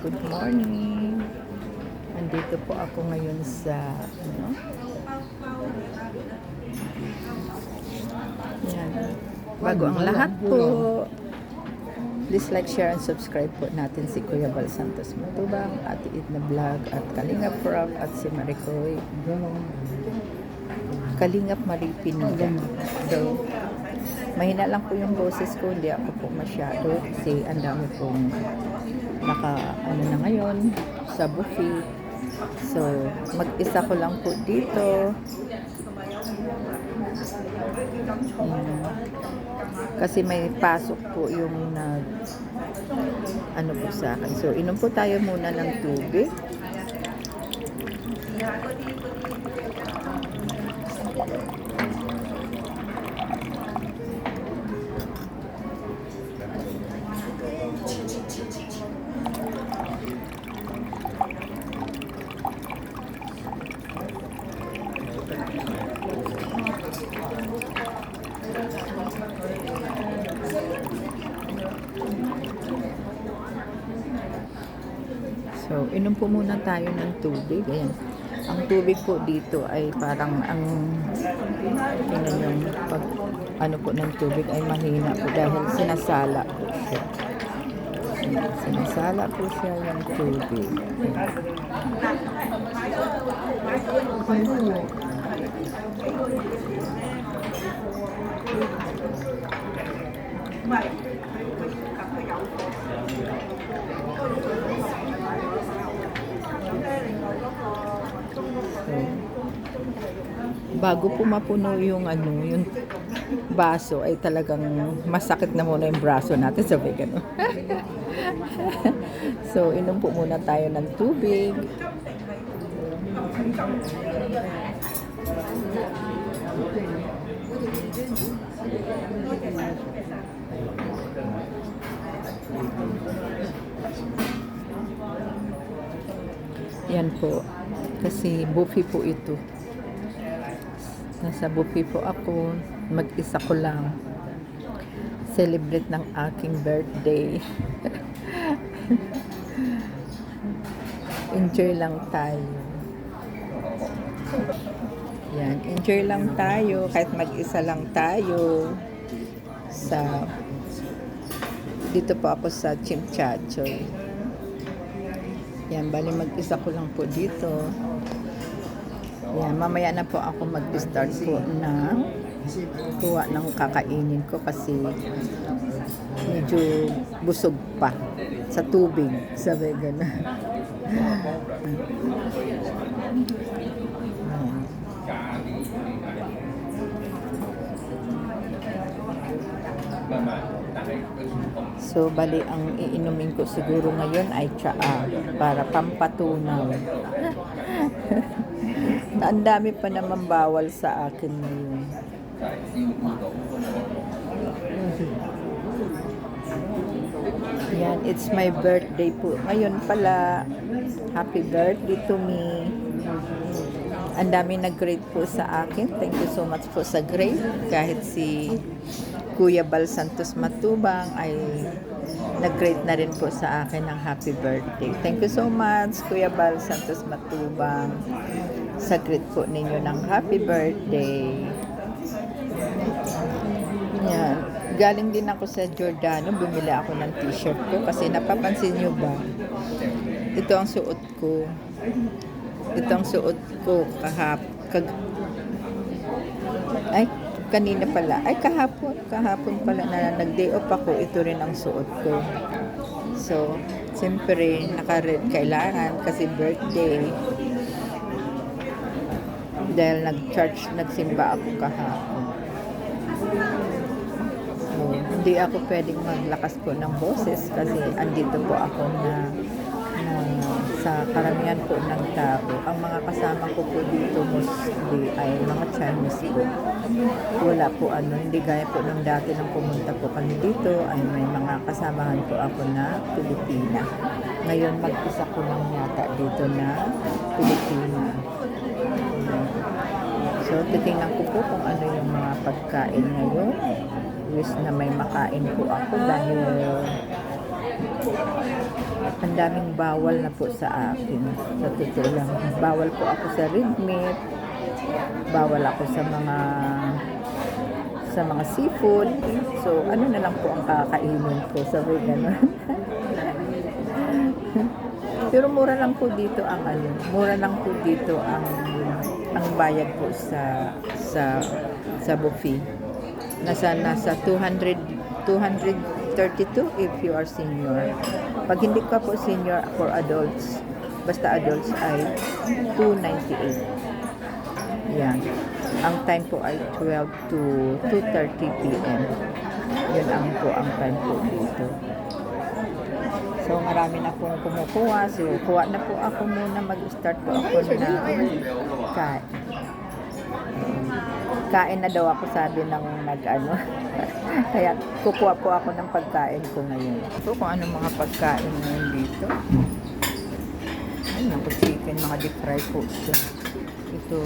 good morning. Andito po ako ngayon sa ano? Yan. Bago ang lahat po, please like, share, and subscribe po natin si Kuya Bal Santos Matubang, Ate Edna Vlog, at Kalinga Prop, at si Maricoy. Kalingap Marie Pinida. So, mahina lang po yung boses ko, hindi ako po masyado kasi ang dami pong naka, ano na ngayon, sa buffet. So, mag-isa ko lang po dito. Ayan. Kasi may pasok po yung nag ano po sa akin. So, inom po tayo muna ng tubig. So, inom po muna tayo ng tubig. Ayan. Ang tubig po dito ay parang ang tingnan yung pag ano po ng tubig ay mahina po dahil sinasala po siya. Sinasala po siya yung tubig. So, bago po mapuno yung ano, yung baso ay talagang masakit na muna yung braso natin sabi gano'n. so, inom po muna tayo ng tubig. Yan po. Kasi buffet po ito. Nasa buffet po ako. Mag-isa ko lang. Celebrate ng aking birthday. enjoy lang tayo. Yan, enjoy lang tayo kahit mag-isa lang tayo sa dito po ako sa Chimchachoy. Yan, bali mag-isa ko lang po dito. Yan, mamaya na po ako mag-start po na kuha ng kakainin ko kasi medyo busog pa sa tubig. Sabi gano'n. So, bali, ang iinumin ko siguro ngayon ay tsaa para pampatunaw. ang dami pa naman bawal sa akin ngayon. Yan, it's my birthday po. Ngayon pala, happy birthday to me. Ang dami nag-grade po sa akin. Thank you so much po sa grade. Kahit si Kuya Bal Santos Matubang ay nag-grade na rin po sa akin ng happy birthday. Thank you so much, Kuya Bal Santos Matubang, sa grade po ninyo ng happy birthday. Yan. Galing din ako sa Giordano, bumili ako ng t-shirt ko kasi napapansin nyo ba? Ito ang suot ko. Ito ang suot ko kahap kag ay kanina pala ay kahapon kahapon pala na nag-day off ako ito rin ang suot ko so siyempre naka-red kailangan kasi birthday dahil nag-church nagsimba ako kahapon so, hindi ako pwedeng maglakas po ng boses kasi andito po ako na na sa karamihan po ng tao, ang mga kasama ko po dito mostly ay mga Chinese po. Wala po ano, hindi gaya po nung dati nang pumunta po kami dito, ay may mga kasamahan po ako na Pilipina. Ngayon mag-isa ko lang yata dito na Pilipina. So, titingnan ko po kung ano yung mga pagkain ngayon. Wish na may makain po ako dahil ang daming bawal na po sa akin. Sa totoo lang. Bawal po ako sa red meat. Bawal ako sa mga sa mga seafood. So, ano na lang po ang kakainin ko. Sabi ganun. Pero mura lang po dito ang ano, mura lang po dito ang ang bayad po sa sa sa buffet. Nasa nasa 200 232 if you are senior. Pag hindi ka po senior for adults, basta adults ay 298. Yan. Ang time po ay 12 to 2.30 p.m. Yun ang po ang time po dito. So marami na pong kumukuha. So kuha na po ako muna. Mag-start po ako na kain. Kain na daw ako sabi ng nag-ano. Kaya kukuha po ako ng pagkain ko ngayon. Ito kung anong mga pagkain ngayon dito. Ay, naku chicken, mga deep fry po ito. Ito,